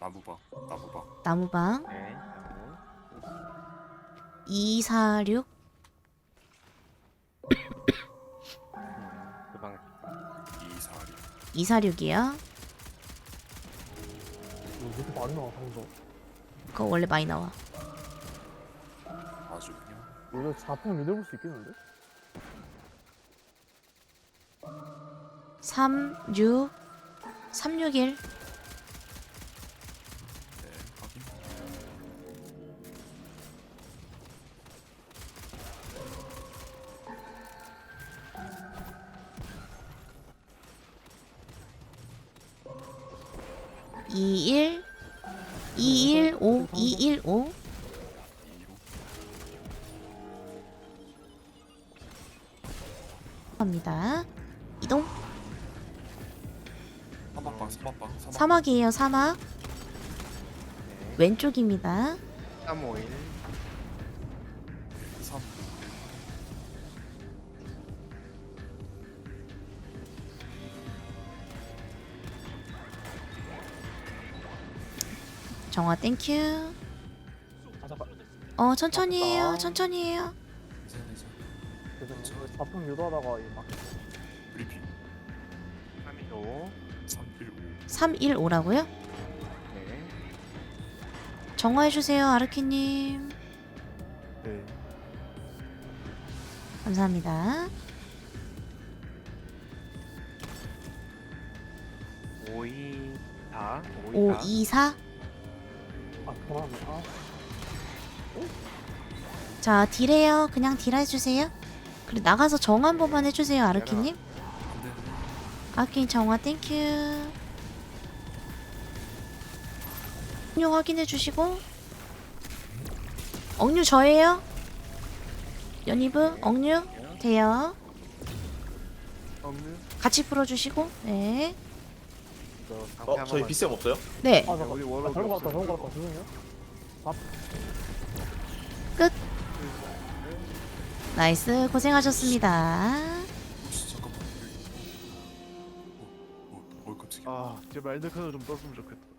나무방 나무방 나무방 네. 246 그 방에 246 246이요. 왜 이렇게 많이 나와 방금 그거 원래 많이 나와. 아주 그냥 이거 4평 믿어볼 수 있겠는데? 36 361 21 215 215 합니다. 이동. 사막이에요, 사막. 네. 왼쪽입니다. 351 정화 땡큐. 아어 천천히 해요. 아깝다. 천천히 해요. 4평 유도하다가 이막 브리핑 315 315 315라고요? 네. 정화해 주세요. 아르키 님. 네. 감사합니다. 524 524. 아 자, 딜해요. 그냥 딜해 주세요. 그리고 나가서 정화 한 번만 해 주세요. 아르키님. 아르키님 정화 땡큐. 억류 확인해 주시고. 억류 저예요. 연이브 억류 돼요. 없는 같이 풀어주시고. 네. 어, 저희 비쌤 없어요? 네. 아 잠깐 우리 아, 워럭이 잘못 갔다 없어요. 잘못 갔다 죄송해요 나이스. 고생하셨습니다. 잠깐만 어, 어, 어 깜짝이야 아, 제발 엔더카드 좀 떴으면 좋겠다.